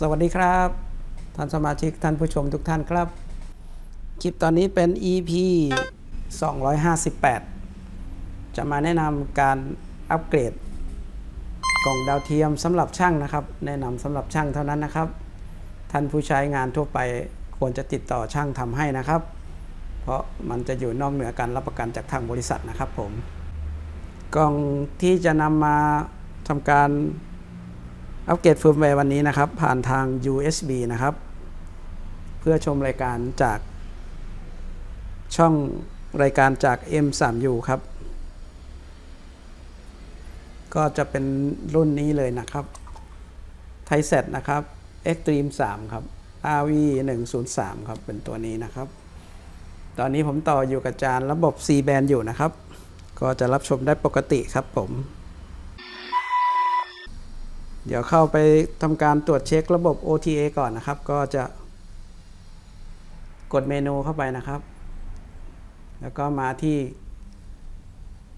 สวัสดีครับ ท่านสมาชิกท่านผู้ชมทุกท่านครับ คลิปตอนนี้เป็น EP 258 จะมาแนะนำการอัปเกรด กล่องดาวเทียมสำหรับช่างนะครับ แนะนำสำหรับช่างเท่านั้นนะครับ ท่านผู้ใช้งานทั่วไปควรจะติดต่อช่างทำให้นะครับ เพราะมันจะอยู่นอกเหนือการรับประกันจากทางบริษัทนะครับผม กล่องที่จะนำมาทำการ อัปเกรดเฟิร์มแวร์วันนี้นะครับ ผ่านทาง USB นะครับ เพื่อชมรายการจากช่องรายการจาก M3U ครับ ก็จะเป็นรุ่นนี้เลยนะครับไทเซตนะครับ Extreme 3 ครับ RV 103ครับ เป็นตัวนี้นะครับ ตอนนี้ผมต่ออยู่กับจานระบบ C band อยู่นะครับ ก็จะรับชมได้ปกติครับผม เดี๋ยวเข้าไปทำการตรวจเช็คระบบ OTA ก่อนนะครับ ก็จะกดเมนูเข้าไปนะครับ แล้วก็มาที่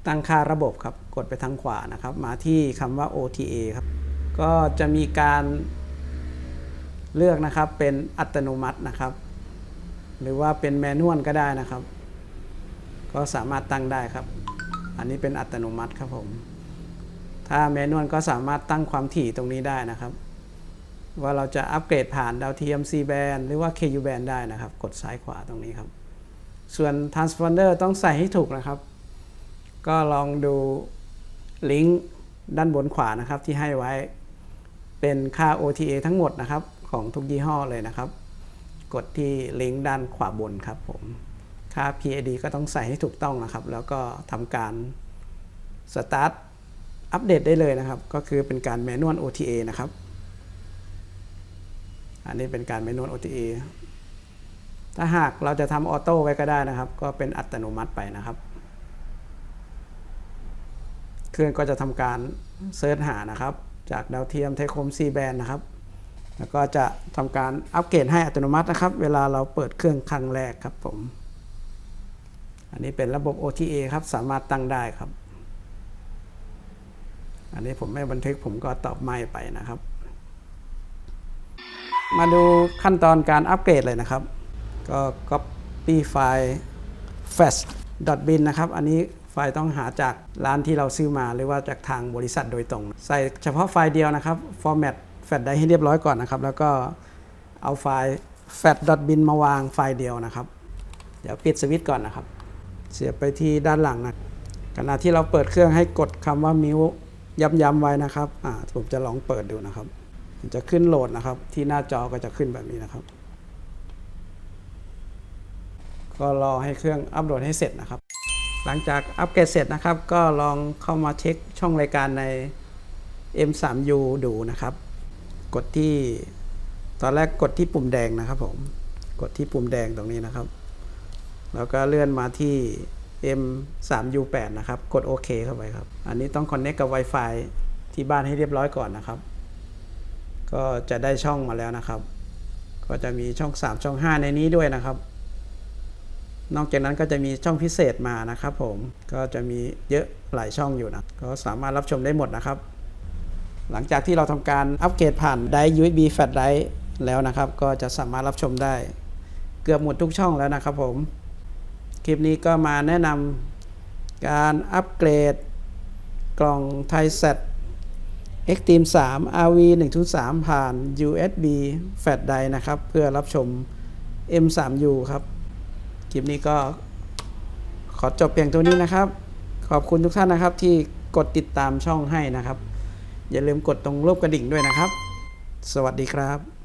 ตั้งค่าระบบครับ กดไปทางขวานะครับ มาที่คำว่า OTA ครับ ก็จะมีการเลือกนะครับเป็นอัตโนมัตินะครับ หรือว่าเป็นแมนนวลก็ได้นะครับ ก็สามารถตั้งได้ครับ อันนี้เป็นอัตโนมัติครับผม ถ้าแมนวลก็สามารถตั้งความถี่ตรงนี้ได้นะครับ ว่าเราจะอัปเกรดผ่านดาวเทียม C band หรือว่า KU band ได้นะครับ กดซ้ายขวาตรงนี้ครับ ส่วน transponder ต้องใส่ให้ถูกนะครับ ก็ลองดูลิงก์ด้านบนขวานะครับที่ให้ไว้เป็นค่า OTA ทั้งหมดนะครับ ของทุกยี่ห้อเลยนะครับ กดที่ลิงก์ด้านขวาบนครับผม ค่า PID ก็ต้องใส่ให้ถูกต้องนะครับ แล้วก็ทำการ start อัปเดตได้เลยนะครับ ก็คือเป็นการแมนนวล OTA นะครับ อันนี้เป็นการแมนนวล OTA ถ้าหากเราจะทำออโต้ไว้ก็ได้นะครับ ก็เป็นอัตโนมัติไปนะครับ เครื่องก็จะทำการเซิร์ชหานะครับ จากดาวเทียมเทคม C band นะครับ แล้วก็จะทำการอัปเกรดให้อัตโนมัตินะครับ เวลาเราเปิดเครื่องครั้งแรกครับผม อันนี้เป็นระบบ OTA ครับ สามารถตั้งได้ครับ อันนี้ผมไม่บันทึกผมก็ตอบไม่ไปนะครับ มาดูขั้นตอนการอัปเกรดเลยนะครับ ก็ copy ไฟล์ flash.bin นะครับ อันนี้ไฟล์ต้องหาจากร้านที่เราซื้อมาหรือว่าจากทางบริษัทโดยตรง ใส่เฉพาะไฟล์เดียวนะครับ format flash ได้ให้เรียบร้อยก่อนนะครับ แล้วก็เอาไฟล์ flash.bin มาวางไฟล์เดียวนะครับ เดี๋ยวปิดสวิตช์ก่อนนะครับ เสียบไปที่ด้านหลังนะขณะที่เราเปิดเครื่องให้กดคำว่ามิว ย้ำๆไว้นะครับอ่าผมจะลองเปิดดูนะครับจะขึ้นโหลดนะครับ ที่หน้าจอก็จะขึ้นแบบนี้นะครับ ก็รอให้เครื่องอัปโหลดให้เสร็จนะครับ หลังจากอัปเกรดเสร็จนะครับ ก็ลองเข้ามาเช็คช่องรายการใน M3U ดูนะครับ กดที่ตอนแรกกดที่ปุ่มแดงนะครับผม กดที่ปุ่มแดงตรงนี้นะครับ แล้วก็เลื่อนมาที่ M3U8 นะครับ กดโอเคเข้าไปครับ อันนี้ต้องคอนเน c กกับ Wi-Fi ที่บ้านให้เรียบร้อยก่อนนะครับ ก็จะได้ช่องมาแล้วนะครับ ก็จะมีช่อง 3 ช่อง 5 ในนี้ด้วยนะครับ นอกจากนั้นก็จะมีช่องพิเศษมานะครับ ผม ก็จะมีเยอะหลายช่องอยู่นะ ก็สามารถรับชมได้หมดนะครับ หลังจากที่เราทำการอัปเกรดผ่านไดร์ USB Flash Drive แล้วนะครับ ก็จะสามารถรับชมได้ เกือบหมดทุกช่องแล้วนะครับผม ลิปนี้ก็มาแนะนำการอัปเกรดกล่องไทเซ t Extreme 3 RV 103ผ่าน USB Flash Drive นะครับ เพื่อรับชม M3U ครับ คลิปนี้ก็ขอจบเพียงตัวนี้นะครับ ขอบคุณทุกท่านนะครับที่กดติดตามช่องให้นะครับ อย่าลืมกดตรงรูปกระดิ่งด้วยนะครับ สวัสดีครับ